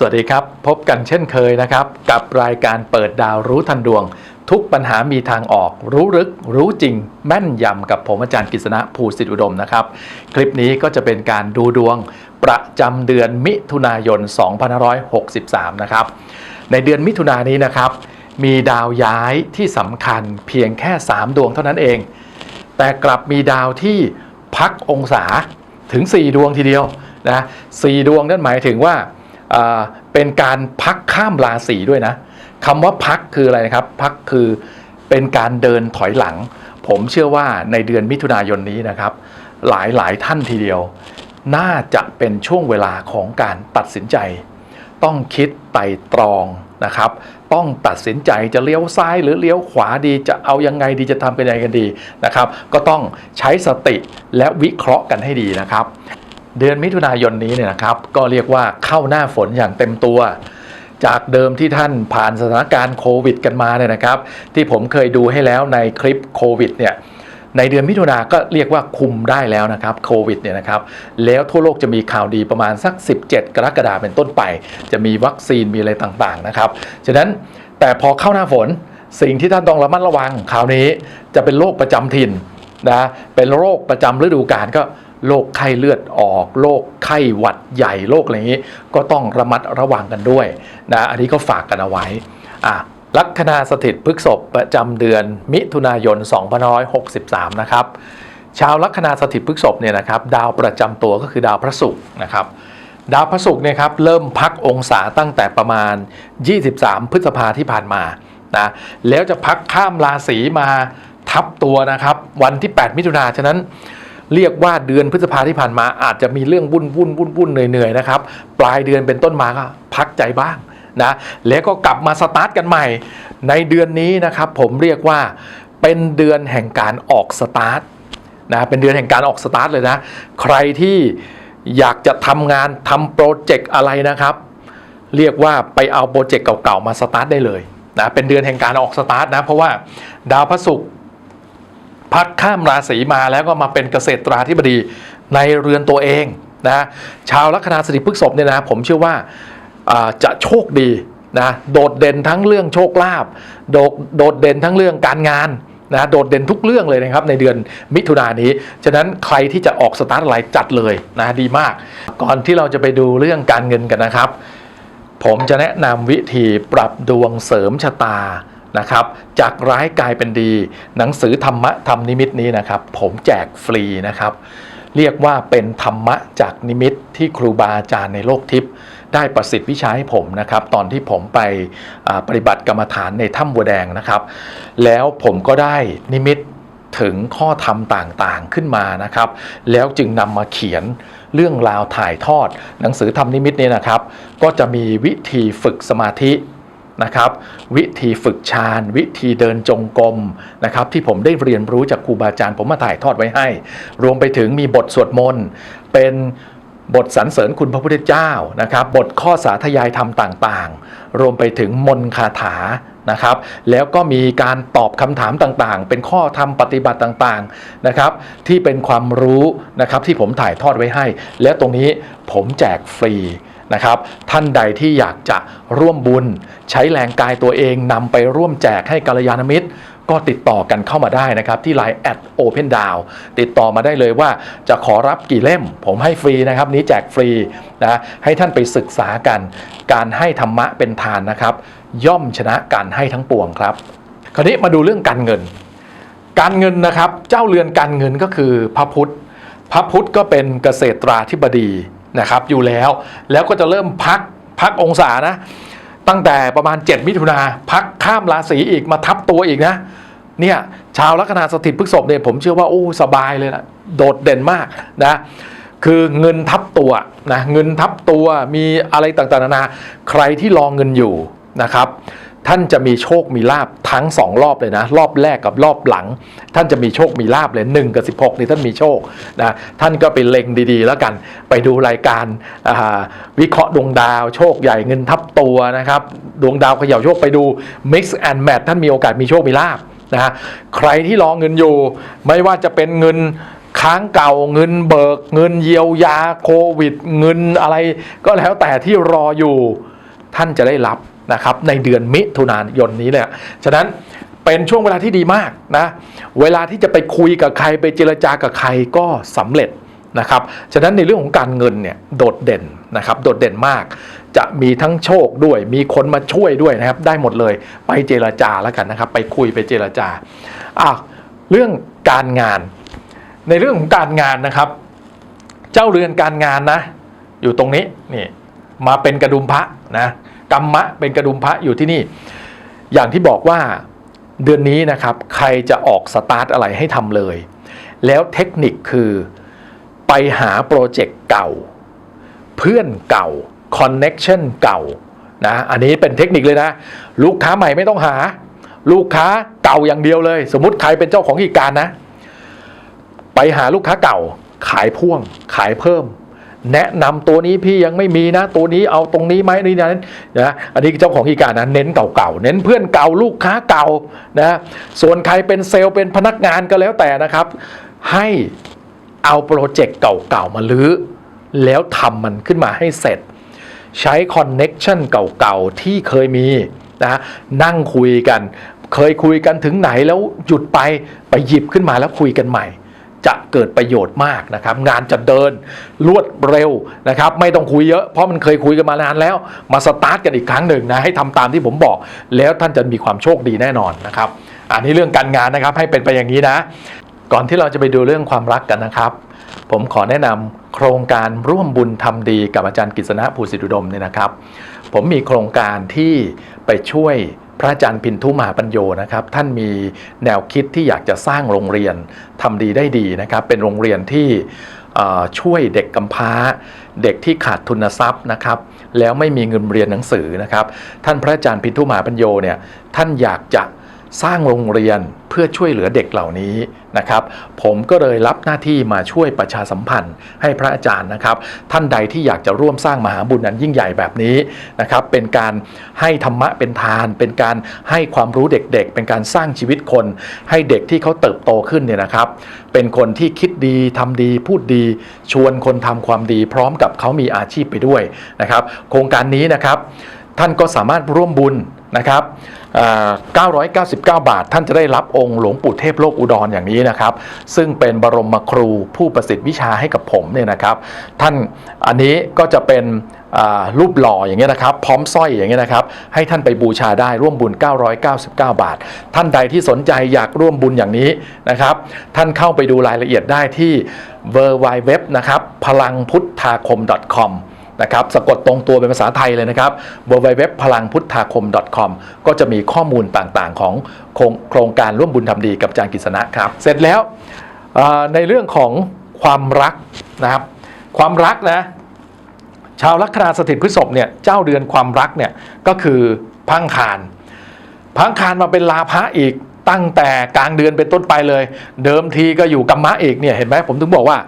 สวัสดีครับ พบกันเช่นเคยนะครับ กับรายการเปิดดาวรู้ทันดวง ทุกปัญหามีทางออก รู้ลึก รู้จริง แม่นยำกับผมอาจารย์กฤษณะภูสิทธิอุดมนะครับ คลิปนี้ก็จะเป็นการดูดวงประจำเดือนมิถุนายน 2563 นะครับ ในเดือนมิถุนายนนี้นะครับ มีดาวย้ายที่สำคัญเพียงแค่ 3 ดวงเท่านั้นเอง แต่กลับมีดาวที่พักองศาถึง 4 ดวงทีเดียวนะสดวงนั่นหมายถึงว่าอ่า เป็นการพักข้ามราศีด้วยนะคำว่าพักคืออะไรนะครับ พักคือเป็นการเดินถอยหลัง ผมเชื่อว่าในเดือนมิถุนายนนี้นะครับ หลายหลายท่านทีเดียว น่าจะเป็นช่วงเวลาของการตัดสินใจ ต้องคิดไต่ตรองนะครับ ต้องตัดสินใจจะเลี้ยวซ้ายหรือเลี้ยวขวาดีจะเอายังไงดีจะทำกันยังไงกันดีนะครับ ก็ต้องใช้สติและวิเคราะห์กันให้ดีนะครับ เดือนมิถุนายนนี้เนี่ยนะครับ ก็เรียกว่าเข้าหน้าฝนอย่างเต็มตัว จากเดิมที่ท่านผ่านสถานการณ์โควิด กันมาเนี่ยนะครับ ที่ผมเคยดูให้แล้วในคลิปโควิดเนี่ยในเดือนมิถุนาก็เรียกว่าคุมได้แล้วนะครับโควิดเนี่ยนะครับแล้วทั่วโลกจะมีข่าวดีประมาณสัก 17 กรกฎาคมเป็นต้นไป จะมีวัคซีนมีอะไรต่างๆนะครับฉะนั้นแต่พอเข้าหน้าฝนสิ่งที่ท่านต้องระมัดระวังคราวนี้จะเป็นโรคประจำถิ่นนะเป็นโรคประจำฤดูกาลก็ โรคไข้เลือดออกโรคไข้หวัดใหญ่โรคอะไรอย่างนี้ ก็ต้องระมัดระวังกันด้วยนะอันนี้ก็ฝากกันเอาไว้อะลัคนาสถิตพฤกษบประจำเดือนมิถุนายน2563 นะครับ ชาวลัคนาสถิตพฤกษบเนี่ยนะครับ ดาวประจำตัวก็คือดาวพระศุกร์นะครับ ดาวพระศุกร์เนี่ยครับเริ่มพักองศาตั้งแต่ประมาณ 23 พฤษภาที่ผ่านมานะแล้วจะพักข้ามราศีมาทับตัวนะครับ วันที่ 8 มิถุนาฉะนั้น เรียกว่าเดือนพฤษภาที่ผ่านมาอาจจะมีเรื่องวุ่นวุ่นวุ่นวุ่นเหนื่อยๆนะครับ ปลายเดือนเป็นต้นมาก็พักใจบ้างนะแล้วก็กลับมาสตาร์ทกันใหม่ ในเดือนนี้นะครับผมเรียกว่าเป็นเดือนแห่งการออกสตาร์ทนะเป็นเดือนแห่งการออกสตาร์ทเลยนะ ใครที่อยากจะทำงานทำโปรเจกต์อะไรนะครับ เรียกว่าไปเอาโปรเจกต์เก่าๆมาสตาร์ทได้เลยนะเป็นเดือนแห่งการออกสตาร์ทนะเพราะว่าดาวพระศุกร์ พักข้ามราศีมาแล้วก็มาเป็นเกษตราธิบดีในเรือนตัวเองนะชาวลัคนาสถิพฤกษภเนี่ยนะผมเชื่อว่าจะโชคดีนะโดดเด่นทั้งเรื่องโชคลาภโดดโดดเด่นทั้งเรื่องการงานนะโดดเด่นทุกเรื่องเลยนะครับในเดือนมิถุนายนนี้ ฉะนั้นใครที่จะออกสตาร์ทอะไรจัดเลยนะดีมาก ก่อนที่เราจะไปดูเรื่องการเงินกันนะครับ ผมจะแนะนำวิธีปรับดวงเสริมชะตา นะครับ จากร้ายกลายเป็นดี หนังสือธรรมะธรรมนิมิตนี้นะครับ ผมแจกฟรีนะครับ เรียกว่าเป็นธรรมะจากนิมิตที่ครูบาอาจารย์ในโลกทิพย์ได้ประสิทธิ์วิชาให้ผมนะครับ ตอนที่ผมไปปฏิบัติกรรมฐานในถ้ำบัวแดงนะครับ แล้วผมก็ได้นิมิตถึงข้อธรรมต่างๆขึ้นมานะครับ แล้วจึงนำมาเขียนเรื่องราวถ่ายทอด หนังสือธรรมนิมิตเนี่ยนะครับ ก็จะมีวิธีฝึกสมาธิ นะครับ วิธีฝึกฌาน วิธีเดินจงกรมนะครับ ที่ผมได้เรียนรู้จากครูบาอาจารย์ผมมาถ่ายทอดไว้ให้ รวมไปถึงมีบทสวดมนต์เป็นบทสรรเสริญคุณพระพุทธเจ้านะครับ บทข้อสาธยายธรรมต่างๆ รวมไปถึงมนคาถานะครับ แล้วก็มีการตอบคำถามต่างๆ เป็นข้อธรรมปฏิบัติต่างๆนะครับ ที่เป็นความรู้นะครับที่ผมถ่ายทอดไว้ให้ และตรงนี้ผมแจกฟรี นะครับ ท่านใดที่อยากจะร่วมบุญ ใช้แรงกายตัวเองนำไปร่วมแจกให้กัลยาณมิตร ก็ติดต่อกันเข้ามาได้นะครับ ที่ Line แอด Open d o w n ติดต่อมาได้เลยว่าจะขอรับกี่เล่ม ผมให้ฟรีนะครับ นี้แจกฟรีนะให้ท่านไปศึกษากัน การให้ธรรมะเป็นทานนะครับ ย่อมชนะการให้ทั้งปวงครับ คราวนี้มาดูเรื่องการเงิน การเงินนะครับ เจ้าเรือนการเงินก็คือพระพุทธ พระพุทธก็เป็นเกษตราธิบดี นะครับอยู่แล้ว แล้วก็จะเริ่มพักพักองศานะ ตั้งแต่ประมาณ 7 มิถุนาพักข้ามราศีอีกมาทับตัวอีกนะเนี่ยชาวลัคนาสถิตพฤษภเนี่ยผมเชื่อว่าโอ้สบายเลยนะโดดเด่นมากนะคือเงินทับตัวนะเงินทับตัวมีอะไรต่างๆนานาใครที่รองเงินอยู่นะครับ ท่านจะมีโชคมีลาบทั้งสองรอบเลยนะ รอบแรกกับรอบหลัง ท่านจะมีโชคมีลาบเลย1กับ16นี่ท่านมีโชคนะท่านก็ไปเล็งดีๆ แล้วกันไปดูรายการาวิเคราะห์ดวงดาว โชคใหญ่เงินทับตัวนะครับ ดวงดาวเขย่าโชคไปดู mix and match ท่านมีโอกาสมีโชคมีลาบนะฮะใครที่รอเงินอยู่ ไม่ว่าจะเป็นเงินค้างเก่าเงินเบิก เงินเยียวยาโควิด เงินอะไร ก็แล้วแต่ที่รออยู่ท่านจะได้รับ นะครับในเดือนมิถุนายนนี้เนี่ยฉะนั้นเป็นช่วงเวลาที่ดีมากนะเวลาที่จะไปคุยกับใครไปเจรจากับใครก็สำเร็จนะครับฉะนั้นในเรื่องของการเงินเนี่ยโดดเด่นนะครับโดดเด่นมาก จะมีทั้งโชคด้วยมีคนมาช่วยด้วยนะครับได้หมดเลยไปเจรจาแล้วกันนะครับ ไปคุยไปเจรจาอะเรื่องการงาน ในเรื่องของการงานนะครับ เจ้าเรือนการงานนะ อยู่ตรงนี้นี่มาเป็นกระดุมพระนะ กรรมะเป็นกระดุมพระอยู่ที่นี่ อย่างที่บอกว่าเดือนนี้นะครับ ใครจะออกสตาร์ทอะไรให้ทำเลย แล้วเทคนิคคือไปหาโปรเจกต์เก่า เพื่อนเก่าคอนเน็ชันเก่านะอันนี้เป็นเทคนิคเลยนะ ลูกค้าใหม่ไม่ต้องหา ลูกค้าเก่าอย่างเดียวเลย สมมติใครเป็นเจ้าของกิจการนะ ไปหาลูกค้าเก่า ขายพ่วง ขายเพิ่ม แนะนำตัวนี้พี่ยังไม่มีนะ ตัวนี้เอาตรงนี้ไหมนี่นั้นนะอันนี้เจ้าของกิจการนะเน้นเก่าๆเน้นเพื่อนเก่าลูกค้าเก่านะส่วนใครเป็นเซลล์เป็นพนักงานก็แล้วแต่นะครับ ให้เอาโปรเจกต์เก่าๆมาลื้อแล้วทำมันขึ้นมาให้เสร็จ ใช้คอนเน็กชันเก่าๆที่เคยมีนะนั่งคุยกัน เคยคุยกันถึงไหนแล้วหยุดไปไปหยิบขึ้นมาแล้วคุยกันใหม่ จะเกิดประโยชน์มากนะครับ งานจะเดินรวดเร็วนะครับ ไม่ต้องคุยเยอะเพราะมันเคยคุยกันมานานแล้ว มาสตาร์ทกันอีกครั้งหนึ่งนะให้ทำตามที่ผมบอก แล้วท่านจะมีความโชคดีแน่นอนนะครับ อันนี้เรื่องการงานนะครับให้เป็นไปอย่างนี้นะ ก่อนที่เราจะไปดูเรื่องความรักกันนะครับ ผมขอแนะนำโครงการร่วมบุญทำดีกับอาจารย์กฤษณะภูสิทธุดมเนี่ยนะครับ ผมมีโครงการที่ไปช่วย พระอาจารย์พินทุมหาปัญโยนะครับ ท่านมีแนวคิดที่อยากจะสร้างโรงเรียนทำดีได้ดีนะครับ เป็นโรงเรียนที่ช่วยเด็กกำพร้า เด็กที่ขาดทุนทรัพย์นะครับ แล้วไม่มีเงินเรียนหนังสือนะครับ ท่านพระอาจารย์พินทุมหาปัญโยเนี่ยท่านอยากจะ สร้างโรงเรียนเพื่อช่วยเหลือเด็กเหล่านี้นะครับ ผมก็เลยรับหน้าที่มาช่วยประชาสัมพันธ์ให้พระอาจารย์นะครับ ท่านใดที่อยากจะร่วมสร้างมหาบุญอันยิ่งใหญ่แบบนี้นะครับ เป็นการให้ธรรมะเป็นทาน เป็นการให้ความรู้เด็กๆ เป็นการสร้างชีวิตคน ให้เด็กที่เขาเติบโตขึ้นเนี่ยนะครับ เป็นคนที่คิดดีทำดีพูดดี ชวนคนทำความดี พร้อมกับเขามีอาชีพไปด้วยนะครับ โครงการนี้นะครับ ท่านก็สามารถร่วมบุญ นะครับ999 บาท ท่านจะได้รับองค์หลวงปู่เทพโลกอุดรอย่างนี้นะครับ ซึ่งเป็นบรมครูผู้ประสิทธิ์วิชาให้กับผมเนี่ยนะครับ ท่านอันนี้ก็จะเป็นรูปหล่ออย่างเงี้ยนะครับ พร้อมสร้อยอย่างเงี้ยนะครับ ให้ท่านไปบูชาได้ร่วมบุญ 999 บาท ท่านใดที่สนใจอยากร่วมบุญอย่างนี้นะครับ ท่านเข้าไปดูรายละเอียดได้ที่ w w w นะครับพลังพุทธาคม .com นะครับสะกดตรงตัวเป็นภาษาไทยเลยนะครับ www พลังพุทธาคม .com ก็จะมีข้อมูลต่างๆ ของโครงโครงการร่วมบุญทำดีกับอาจารย์กฤษณะครับ เสร็จแล้วในเรื่องของความรักนะครับ ความรักนะชาวลัคนาสถิตพฤษภเนี่ยเจ้าเดือนความรักเนี่ยก็คือพังคารพังคารมาเป็นลาภะอีกตั้งแต่กลางเดือนเป็นต้นไปเลย เดิมทีก็อยู่กัมมะอีกเนี่ยเห็นไหมผมถึงบอกว่า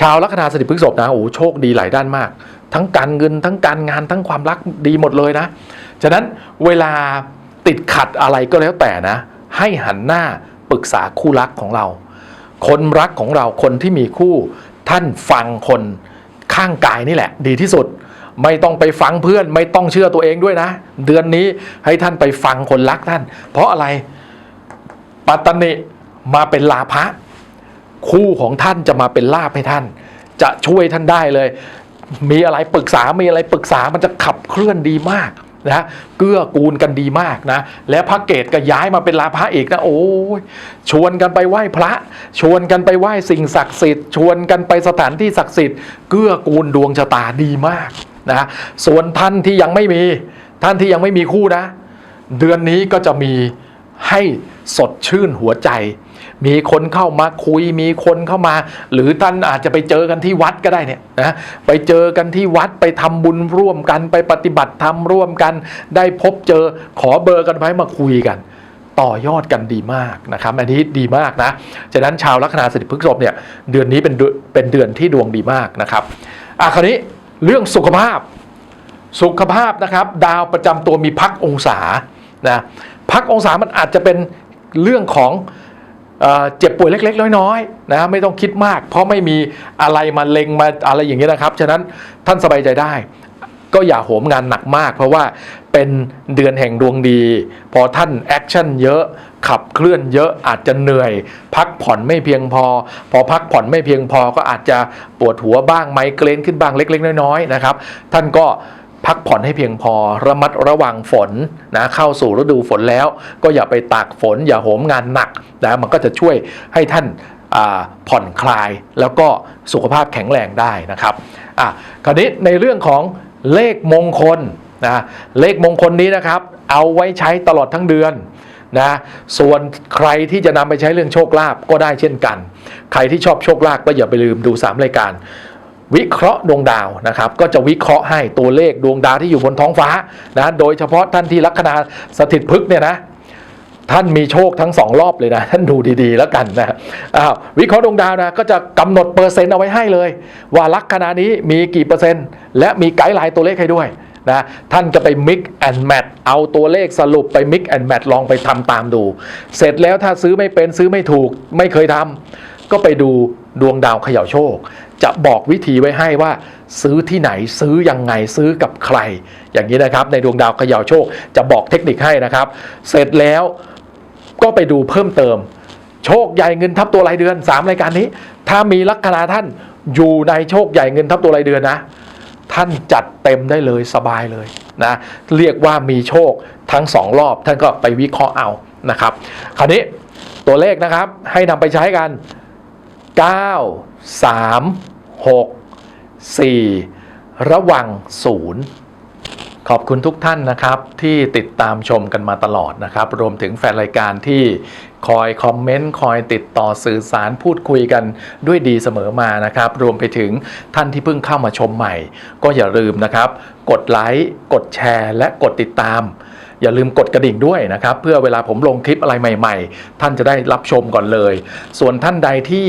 ชาวลัคนาสถิตพฤษภนะโอ้โหโชคดีหลายด้านมาก ทั้งการเงินทั้งการงานทั้งความรักดีหมดเลยนะ ฉะนั้นเวลาติดขัดอะไรก็แล้วแต่นะ ให้หันหน้าปรึกษาคู่รักของเรา คนรักของเราคนที่มีคู่ ท่านฟังคนข้างกายนี่แหละ ดีที่สุด ไม่ต้องไปฟังเพื่อน ไม่ต้องเชื่อตัวเองด้วยนะ เดือนนี้ให้ท่านไปฟังคนรักท่าน เพราะอะไรปัตตนิมาเป็นลาภะ คู่ของท่านจะมาเป็นลาภให้ท่าน จะช่วยท่านได้เลย มีอะไรปรึกษา มีอะไรปรึกษามันจะขับเคลื่อนดีมากนะเกื้อกูลกันดีมากนะ และพระเกตก็ย้ายมาเป็นลาภะอีกนะ โอ้ยชวนกันไปไหว้พระ ชวนกันไปไหว้สิ่งศักดิ์สิทธิ์ ชวนกันไปสถานที่ศักดิ์สิทธิ์เกื้อกูลดวงชะตาดีมากนะส่วนท่านที่ยังไม่มี ท่านที่ยังไม่มีคู่นะ เดือนนี้ก็จะมี ให้สดชื่นหัวใจ มีคนเข้ามาคุย มีคนเข้ามา หรือท่านอาจจะไปเจอกันที่วัดก็ได้เนี่ยนะไปเจอกันที่วัดไปทำบุญร่วมกัน ไปปฏิบัติธรรมร่วมกัน ได้พบเจอขอเบอร์กันไว้มาคุยกัน ต่อยอดกันดีมากนะครับ อันนี้ดีมากนะฉะนั้นชาวลัคนาสถิตพฤษภเนี่ยเดือนนี้เป็นเดือนเป็นเดือนที่ดวงดีมากนะครับอะคราวนี้เรื่องสุขภาพสุขภาพนะครับ ดาวประจำตัวมีพักองศา นะพักองศามันอาจจะเป็นเรื่องของเอเจ็บป่วยเล็ก ๆ น้อยๆนะไม่ต้องคิดมาก เพราะไม่มีอะไรมาเล็งมาอะไรอย่างเงี้นะครับ ฉะนั้นท่านสบายใจได้ ก็อย่าโหมงานหนักมาก เพราะว่าเป็นเดือนแห่งดวงดี พอท่านแอคชั่นเยอะขับเคลื่อนเยอะอาจจะเหนื่อย พักผ่อนไม่เพียงพอ พอพักผ่อนไม่เพียงพอก็อาจจะปวดหัวบ้างไมเกรนขึ้นบ้างเล็ก ๆ น้อยๆนะครับ ท่านก็ พักผ่อนให้เพียงพอระมัดระวังฝนนะเข้าสู่ฤดูฝนแล้ว ก็อย่าไปตากฝน อย่าโหมงานหนักนะมันก็จะช่วยให้ท่านผ่อนคลายแล้วก็สุขภาพแข็งแรงได้นะครับอะคราวนี้ในเรื่องของเลขมงคลนะเลขมงคลนี้นะครับ เอาไว้ใช้ตลอดทั้งเดือนนะส่วนใครที่จะนำไปใช้เรื่องโชคลาภก็ได้เช่นกัน ใครที่ชอบโชคลาภก็อย่าไปลืมดู 3 รายการ วิเคราะห์ดวงดาวนะครับก็จะวิเคราะห์ให้ตัวเลขดวงดาวที่อยู่บนท้องฟ้านะโดยเฉพาะท่านที่ลัคนาสถิตพฤกษ์เนี่ยนะท่านมีโชคทั้งสองรอบเลยนะท่านดูดีๆแล้วกันนะอ้าววิเคราะห์ดวงดาวนะก็จะกำหนดเปอร์เซ็นต์เอาไว้ให้เลย ว่าลัคนานี้มีกี่เปอร์เซ็นต์ และมีไกด์ไลน์ตัวเลขให้ด้วยนะท่านจะไป mix and match เอาตัวเลขสรุปไป mix and match ลองไปทำตามดู เสร็จแล้วถ้าซื้อไม่เป็นซื้อไม่ถูกไม่เคยทำก็ไปดู ดวงดาวเขย่าโชค จะบอกวิธีไว้ให้ว่าซื้อที่ไหนซื้อยังไงซื้อกับใคร อย่างนี้นะครับ ในดวงดาวเขย่าโชค จะบอกเทคนิคให้นะครับ เสร็จแล้วก็ไปดูเพิ่มเติม โชคใหญ่เงินทับตัวรายเดือน 3 รายการนี้ ถ้ามีลัคนาท่านอยู่ในโชคใหญ่เงินทับตัวรายเดือนนะ ท่านจัดเต็มได้เลยสบายเลยนะเรียกว่ามีโชคทั้งสองรอบท่านก็ไปวิเคราะห์เอานะครับ คราวนี้ตัวเลขนะครับให้นำไปใช้กัน 9 3 6 4 ระวังศูนย์ขอบคุณทุกท่านนะครับ ที่ติดตามชมกันมาตลอดนะครับ รวมถึงแฟนรายการที่คอยคอมเมนต์ คอยติดต่อสื่อสารพูดคุยกันด้วยดีเสมอมานะครับ รวมไปถึงท่านที่เพิ่งเข้ามาชมใหม่ ก็อย่าลืมนะครับ กดไลค์กดแชร์ และกดติดตาม อย่าลืมกดกระดิ่งด้วยนะครับ เพื่อเวลาผมลงคลิปอะไรใหม่ๆ ท่านจะได้รับชมก่อนเลย ส่วนท่านใดที่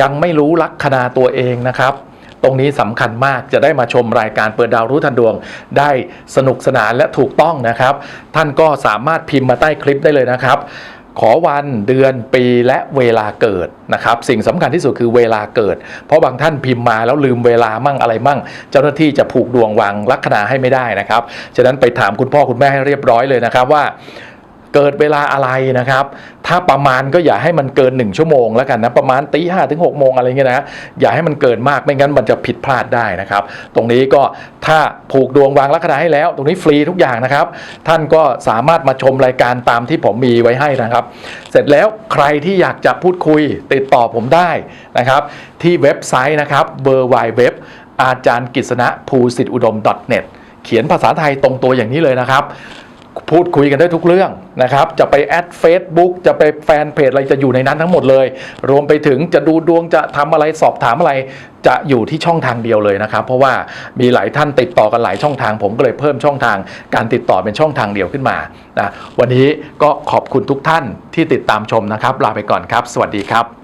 ยังไม่รู้ลัคนาตัวเองนะครับตรงนี้สำคัญมากจะได้มาชมรายการเปิดดาวรู้ทันดวง ได้สนุกสนานและถูกต้องนะครับ ท่านก็สามารถพิมพ์มาใต้คลิปได้เลยนะครับ ขอวันเดือนปีและเวลาเกิดนะครับสิ่งสำคัญที่สุดคือเวลาเกิด เพราะบางท่านพิมพ์มาแล้วลืมเวลามั่งอะไรมั่ง เจ้าหน้าที่จะผูกดวงวางลัคนาให้ไม่ได้นะครับ ฉะนั้นไปถามคุณพ่อคุณแม่ให้เรียบร้อยเลยนะครับว่า เกิดเวลาอะไรนะครับ ถ้าประมาณก็อย่าให้มันเกิน 1 ชั่วโมงแล้วกันนะประมาณตีห้าถึงหกโมงอะไรเงี้ยนะอย่าให้มันเกินมากไม่งั้นมันจะผิดพลาดได้นะครับ ตรงนี้ก็ถ้าผูกดวงวางลัคนาให้แล้ว ตรงนี้ฟรีทุกอย่างนะครับ ท่านก็สามารถมาชมรายการตามที่ผมมีไว้ให้นะครับ เสร็จแล้วใครที่อยากจะพูดคุยติดต่อผมได้นะครับ ที่เว็บไซต์นะครับ w w w อาจารย์กิษณะภูสิทธิอุดม .net เขียนภาษาไทยตรงตัวอย่างนี้เลยนะครับ พูดคุยกันได้ทุกเรื่องนะครับ จะไปแอด Facebook จะไปแฟนเพจอะไรจะอยู่ในนั้นทั้งหมดเลย รวมไปถึงจะดูดวงจะทำอะไรสอบถามอะไร จะอยู่ที่ช่องทางเดียวเลยนะครับ เพราะว่ามีหลายท่านติดต่อกันหลายช่องทาง ผมก็เลยเพิ่มช่องทางการติดต่อเป็นช่องทางเดียวขึ้นมานะวันนี้ก็ขอบคุณทุกท่านที่ติดตามชมนะครับ ลาไปก่อนครับ สวัสดีครับ